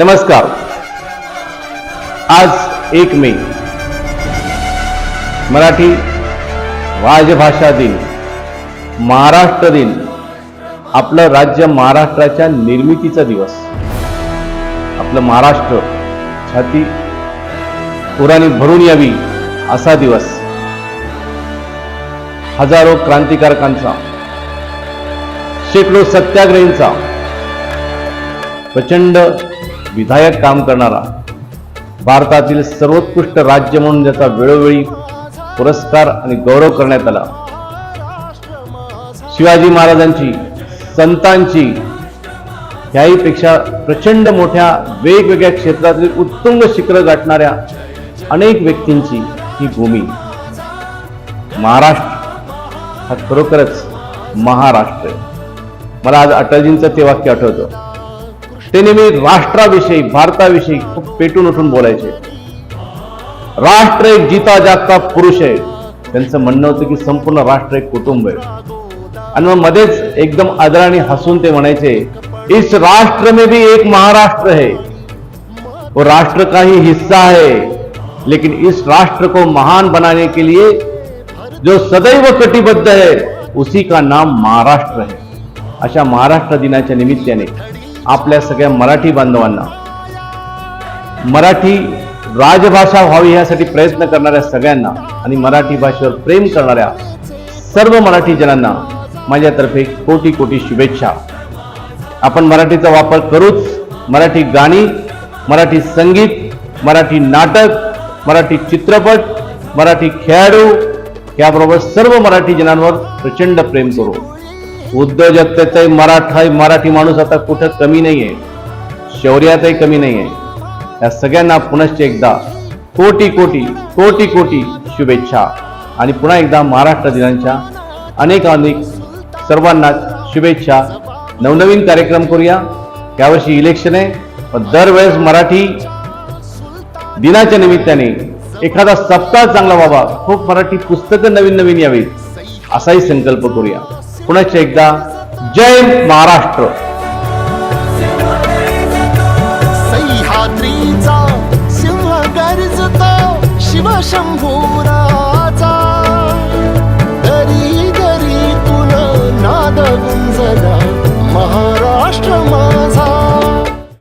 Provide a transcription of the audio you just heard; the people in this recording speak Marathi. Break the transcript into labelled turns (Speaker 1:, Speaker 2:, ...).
Speaker 1: नमस्कार. आज एक मे. मराठी राजभाषा दिन महाराष्ट्र दिन आपलं राज्य महाराष्ट्राच्या निर्मितीचा दिवस. आपलं महाराष्ट्र छाती पुराणी भरून यावी असा दिवस. हजारो क्रांतिकारकांचा शेकडो सत्याग्रहींचा प्रचंड विधायक काम करणारा भारतातील सर्वोत्कृष्ट राज्य म्हणून ज्याचा वेळोवेळी पुरस्कार आणि गौरव करण्यात आला. शिवाजी महाराजांची संतांची ह्याहीपेक्षा प्रचंड मोठ्या वेगवेगळ्या क्षेत्रातील उत्तुंग शिखरं गाठणाऱ्या अनेक व्यक्तींची ही भूमी. महाराष्ट्र हा खरोखरच महाराष्ट्र. मला आज अटलजींचं ते वाक्य आठवतं. ते नेहमी राष्ट्राविषयी भारताविषयी खूप पेटून उठून बोलायचे. राष्ट्र एक जिता जागता पुरुष आहे. त्यांचं म्हणणं होतं की संपूर्ण राष्ट्र एक कुटुंब आहे. आणि मग मध्येच एकदम आदराने हसून ते म्हणायचे इस राष्ट्र में भी एक महाराष्ट्र है. वो राष्ट्र का ही हिस्सा है. लेकिन इस राष्ट्र को महान बनाने के लिए जो सदैव कटिबद्ध है उसी का नाम महाराष्ट्र है. अशा महाराष्ट्र दिनाच्या निमित्ताने आपल्या सगळ्या मराठी बांधवांना. मराठी राजभाषा व्हावी यासाठी प्रयत्न करणाऱ्या सगळ्यांना आणि मराठी भाषेवर प्रेम करणाऱ्या सर्व मराठी जनांना माझ्यातर्फे कोटी कोटी शुभेच्छा. आपण मराठीचा वापर करूच. मराठी गाणी मराठी संगीत मराठी नाटक मराठी चित्रपट मराठी खेळाडू याबरोबर सर्व मराठी जनांवर प्रचंड प्रेम करू. उद्योजकतेचाही मराठा मराठी माणूस आता कुठं कमी नाही आहे शौर्यातही कमी नाहीये. या सगळ्यांना पुनश्च एकदा कोटी कोटी कोटी कोटी शुभेच्छा. आणि पुन्हा एकदा महाराष्ट्र दिनांच्या अनेक अनेक सर्वांना शुभेच्छा. नवनवीन कार्यक्रम करूया. यावर्षी इलेक्शन आहे. पण दरवेळेस मराठी दिनाच्या निमित्ताने एखादा सप्ताह चांगला व्हावा. खूप मराठी पुस्तकं नवीन नवीन यावीत. असाही संकल्प करूया. पुनश्च एकदा जय महाराष्ट्र.
Speaker 2: सह्याद्रीचा सिंह गर्जतो शिवशंभूरा.